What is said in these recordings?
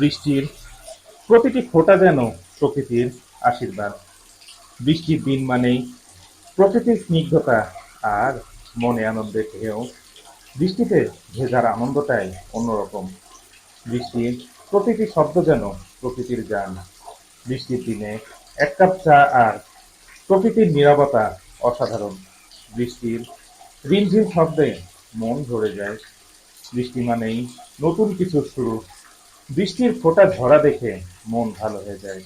বৃষ্টির, প্রতিটি ফোঁটা যেন প্রকৃতির আশীর্বাদ। বৃষ্টির দিন মানেই প্রকৃতির স্নিগ্ধতা আর মনে আনন্দের ঢেউ। বৃষ্টিতে ভেজার আনন্দটাই অন্যরকম। বৃষ্টির প্রতিটি শব্দ যেন প্রকৃতির গান। বৃষ্টির দিনে এক কাপ চা আর প্রকৃতির নীরবতা অসাধারণ। বৃষ্টির রিমঝিম শব্দে মন ভরে যায়। বৃষ্টি মানেই নতুন কিছু শুরু বৃষ্টির ফোঁটা ঝরা দেখে মন ভালো হয়ে যায়।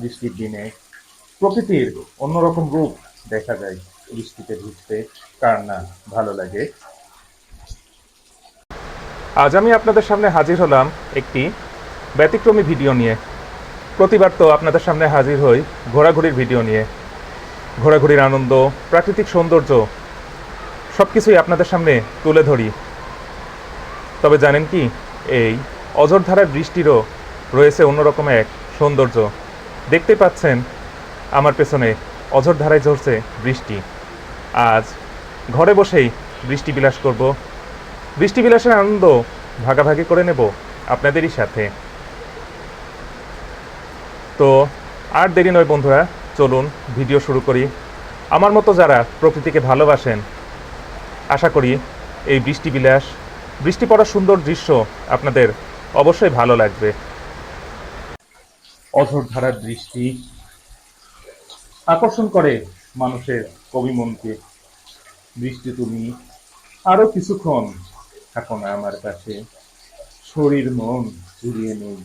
বৃষ্টির দিনে প্রকৃতির অন্যরকম রূপ দেখা যায় বৃষ্টিতে ভিজতে, কার না ভালো লাগে। আজ আমি আপনাদের সামনে হাজির হলাম একটি ব্যতিক্রমী ভিডিও নিয়ে। প্রতিবার তো আপনাদের সামনে হাজির হই ঘোরাঘুরির ভিডিও নিয়ে। ঘোরাঘুরির আনন্দ, প্রাকৃতিক সৌন্দর্য সব কিছুই আপনাদের সামনে তুলে ধরি। তবে জানেন কি, এই অঝরধারার বৃষ্টিরও রয়েছে অন্যরকম এক সৌন্দর্য। দেখতে পাচ্ছেন, আমার পেছনে অঝরধারায় ঝরছে বৃষ্টি। আজ ঘরে বসেই বৃষ্টি বিলাস করব। বৃষ্টি বিলাসের আনন্দ ভাগাভাগি করে নেব আপনাদেরই সাথে। তো আর দেরি নয় বন্ধুরা, চলুন ভিডিও শুরু করি। আমার মতো যারা প্রকৃতিকে ভালোবাসেন, আশা করি এই বৃষ্টি বিলাস, বৃষ্টি পড়ার সুন্দর দৃশ্য আপনাদের অবশ্যই ভালো লাগবে। অঝরধারার দৃষ্টি আকর্ষণ করে মানুষের কবি মনকে। বৃষ্টি তুমি আরও কিছুক্ষণ থাকো না আমার কাছে। শরীর মন জুড়িয়ে নেই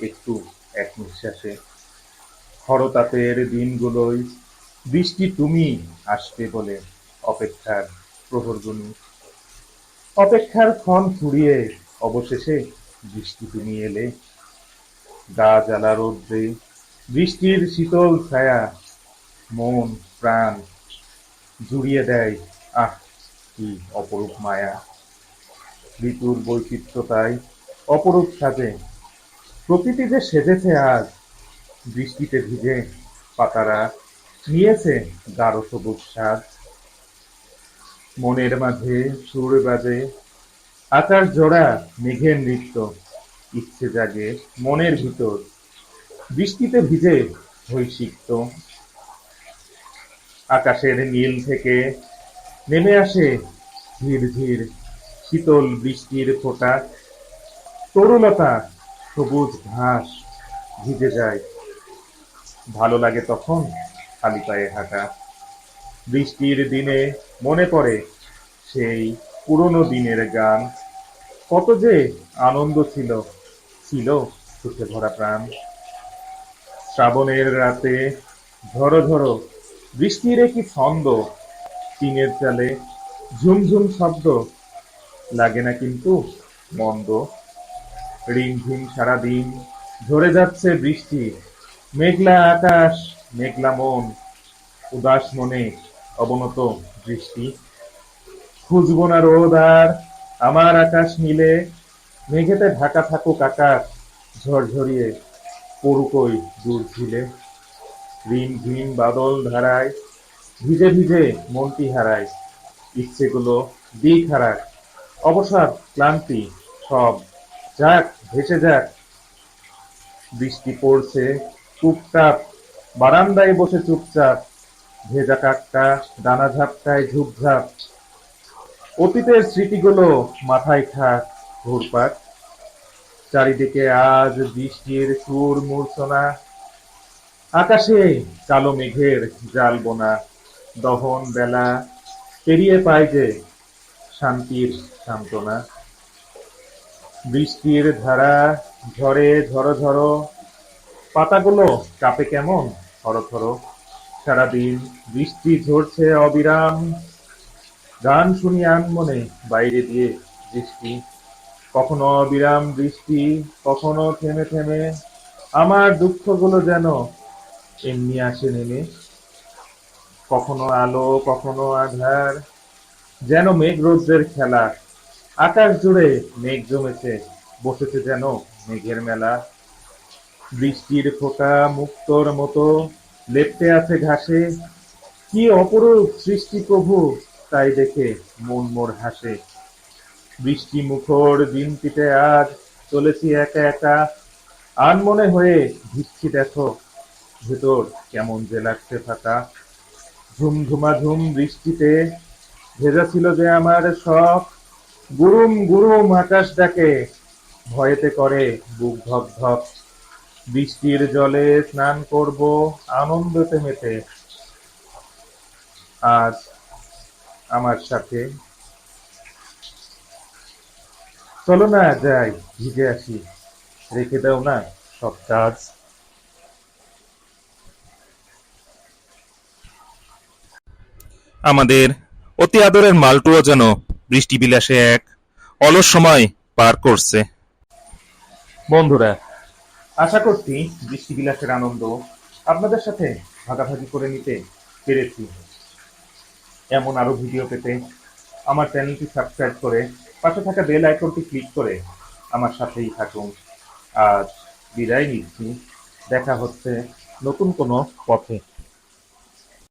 একটু এক নিঃশ্বাসে। খরতাপের দিনগুলোই বৃষ্টি তুমি আসবে বলে অপেক্ষার প্রহরগুনি অপেক্ষার ক্ষণ ফুরিয়ে অবশেষে বৃষ্টি তুমি এলে গা জ্বালা রৌদ্রে, বৃষ্টির শীতল ছায়া মন, প্রাণ জুড়িয়ে দেয়। আহ, কি অপরূপ মায়া। ঋতুর বৈচিত্র্যতায় অপরূপ সাজে। প্রকৃতি যে সেজেছে আজ, বৃষ্টিতে ভিজে পাতারা নিয়েছে গাঢ় সবুজ সাজ। মনের মাঝে সুর বাজে আকাশ জোড়া, মেঘের নৃত্য, ইচ্ছে জাগে মনের ভিতর, বৃষ্টিতে ভিজে হই সিক্ত। আকাশের নীল থেকে নেমে আসে ধীর ধীর শীতল বৃষ্টির ফোঁটা। তরুলতা, সবুজ ঘাস ভিজে যায়। ভালো লাগে তখন খালি পায়ে হাঁটা। বৃষ্টির দিনে মনে পড়ে সেই পুরনো দিনের গান। কত যে আনন্দ ছিল ছিল সুখে ভরা প্রাণ। শ্রাবণের রাতে ঝড়ো ঝড়ো বৃষ্টির কি ছন্দ টিনের চালে ঝুমঝুম শব্দ। লাগে না কিন্তু মন্দ। রিমঝিম সারাদিন ঝরে যাচ্ছে বৃষ্টি। মেঘলা আকাশ, মেঘলা মন, উদাস মনে অবনত দৃষ্টি। খুঁজব না রোদ আর। আমার আকাশ নীলে, মেঘেতে ঢাকা থাকুক আকাশ ঝরঝরিয়ে, পড়ুকই দূর ঝিলে। রিম ঝিম বাদল ধারায়, ভিজে ভিজে মনটি হারায়। ইচ্ছেগুলো দিক হারায়। অবসর, ক্লান্তি, সব। যাক, ভেসে যাক। বৃষ্টি পড়ছে টুপটাপ বারান্দায় বসে চুপচাপ। ভেজা কাকটা, ডানা ঝাপটায় ঝুপঝাপ। অতীতের স্মৃতিগুলো মাথায় খাক ঘুরপাক। চারিদিকে আজ বৃষ্টির সুর মূর্ছনা, আকাশে কালো মেঘের জাল বোনা, দহন বেলা পেরিয়ে পায় যে শান্তির সান্ত্বনা। বৃষ্টির ধারা ঝরে ঝড়ো ঝড়ো পাতাগুলো কাপে কেমন থরো থরো সারাদিন বৃষ্টি ঝরছে অবিরাম গান শুনি আনমনে বাইরে দিয়ে বৃষ্টি কখনো অবিরাম বৃষ্টি কখনো থেমে থেমে। আমার দুঃখগুলো যেন এমনি আসে নেমে। কখনো আলো, কখনো আধার, যেন মেঘ রৌদ্রের খেলা। আকাশ জুড়ে মেঘ জমেছে, বসেছে যেন মেঘের মেলা। বৃষ্টির ফোঁটা মুক্তর মতো লেপ্টে আছে ঘাসে। কি অপরূপ সৃষ্টি প্রভু! তাই দেখে মন মোর হাসে। বৃষ্টি মুখর দিনটিতে আজ চলেছি একা একা। আনমনে হয়ে ভিচ্ছি দেখো, ভেতর কেমন যে লাগছে ফাঁকা। ঝুমঝুমা ঝুম বৃষ্টিতে ভেজা ছিল যে আমার সব গুরুম গুরুম আকাশ ডাকে, ভয়েতে করে বুক ধপ ধপ। বৃষ্টির জলে স্নান করব আনন্দতে মেতে। আজ আমার সাথে। চলো না যাই ভিজে আসি রেখে দাও না সব কাজ। আমাদের অতি আদরের মালটুও যেন বৃষ্টি বিলাসে এক অলস সময় পার করছে। বন্ধুরা আশা করছি বৃষ্টি বিলাসের আনন্দ আপনাদের সাথে ভাগাভাগি করে নিতে পেরেছি। এমন আরও ভিডিও পেতে আমার চ্যানেলটি সাবস্ক্রাইব করে পাশে থাকা বেল আইকনটি ক্লিক করে আমার সাথেই থাকুন। আজ বিদায় নিচ্ছি। দেখা হচ্ছে নতুন কোনো পথে।